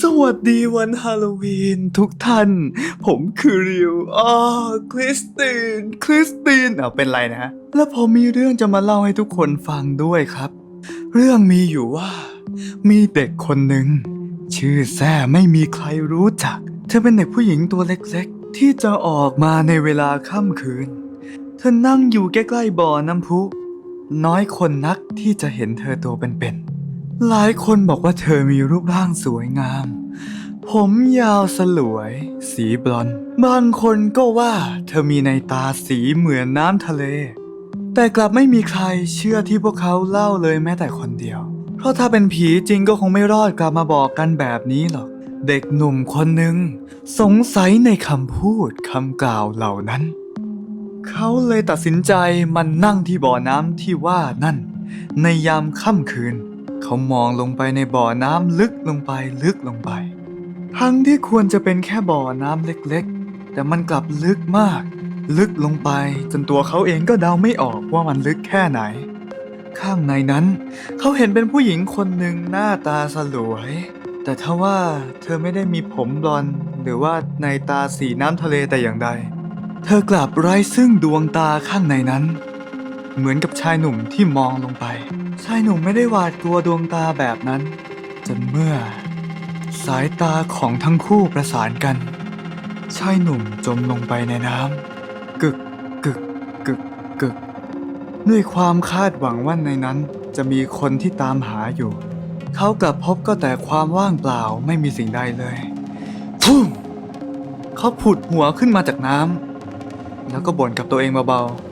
สวัสดีวันฮาโลวีนทุกท่าน ผมคือริวอ๋อคริสติน คริสตินเอาเป็นไรนะ แล้วผมมีเรื่องจะมาเล่าให้ทุกคนฟังด้วยครับ เรื่องมีอยู่ว่า มีเด็กคนหนึ่ง ชื่อแซ่ไม่มีใครรู้จัก เธอเป็นเด็กผู้หญิงตัวเล็กๆ ที่จะออกมาในเวลาค่ำคืน เธอนั่งอยู่ใกล้ๆบ่อน้ำพุ น้อยคนนักที่จะเห็นเธอตัวเป็นๆ หลายคนบอกว่าเธอมีรูปร่างสวยงาม ผมยาวสลวย สีบลอนด์บางคนก็ว่าเธอมีในตาสีเหมือนน้ำทะเล แต่กลับไม่มีใครเชื่อที่พวกเขาเล่าเลยแม้แต่คนเดียว เพราะถ้าเป็นผีจริงก็คงไม่รอดกลับมาบอกกันแบบนี้หรอก เด็กหนุ่มคนหนึ่งสงสัยในคำพูดคำกล่าวเหล่านั้น เขาเลยตัดสินใจมันนั่งที่บ่อน้ำที่ว่านั่น ในยามค่ำคืน เขามองลงไปในบ่อน้ำลึกลงไปลึกลงไป ทั้งที่ควรจะเป็นแค่บ่อน้ำเล็กๆ แต่มันกลับลึกมาก ลึกลงไปจนตัวเขาเองก็เดาไม่ออกว่ามันลึกแค่ไหน ข้างในนั้น เขาเห็นเป็นผู้หญิงคนหนึ่งหน้าตาสลวย แต่ถ้าว่าเธอไม่ได้มีผมบลอนด์หรือว่าในตาสีน้ำทะเลแต่อย่างใด เธอกลับไร้ซึ่งดวงตาข้างในนั้น เหมือนกับชายหนุ่มที่มองลงไป ชายหนุ่มไม่ได้หวาดกลัวดวงตาแบบนั้น จนเมื่อ สายตาของทั้งคู่ประสานกัน ชายหนุ่มจมลงไปในน้ำกึกกึกกึกกึก ด้วยความคาดหวังว่าในนั้นจะมีคนที่ตามหาอยู่ เขากลับพบก็แต่ความว่างเปล่าไม่มีสิ่งใดเลยพุ่งเขาผุดหัวขึ้นมาจากน้ำแล้วก็บ่นกับตัวเองเบาๆ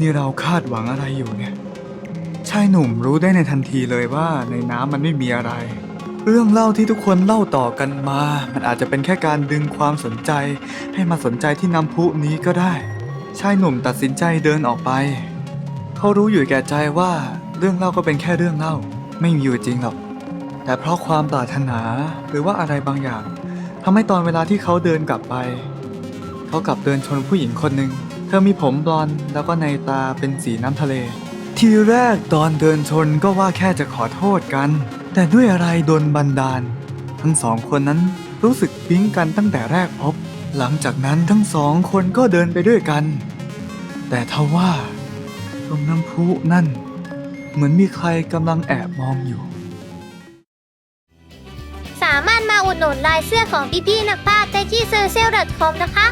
นี่เราคาดหวังอะไรอยู่เนี่ย ชายหนุ่มรู้ได้ในทันทีเลยว่าในน้ำมันไม่มีอะไร เรื่องเล่าที่ทุกคนเล่าต่อกันมา มันอาจจะเป็นแค่การดึงความสนใจ ให้มาสนใจที่น้ำพุนี้ก็ได้ ชายหนุ่มตัดสินใจเดินออกไป เขารู้อยู่แก่ใจว่าเรื่องเล่าก็เป็นแค่เรื่องเล่า ไม่มีอยู่จริงหรอก แต่เพราะความปรารถนาหรือว่าอะไรบางอย่างทำให้ตอนเวลาที่เขาเดินกลับไป เขากลับเดินชนผู้หญิงคนหนึ่ง เธอมีผมบลอนด์แล้วก็ในตาเป็นสีน้ำทะเล ทีแรกตอนเดินชนก็ว่าแค่จะขอโทษกัน แต่ด้วยอะไรโดนบันดาล ทั้งสองคนนั้นรู้สึกปิ๊งกันตั้งแต่แรกพบ หลังจากนั้นทั้งสองคนก็เดินไปด้วยกัน แต่ทว่าตรงน้ำพุนั่น เหมือนมีใครกำลังแอบมองอยู่ สามารถมาอุดหนุนลายเสื้อของพี่ๆนักพากย์ได้ที่ s ซ r c e l c o m นะคะ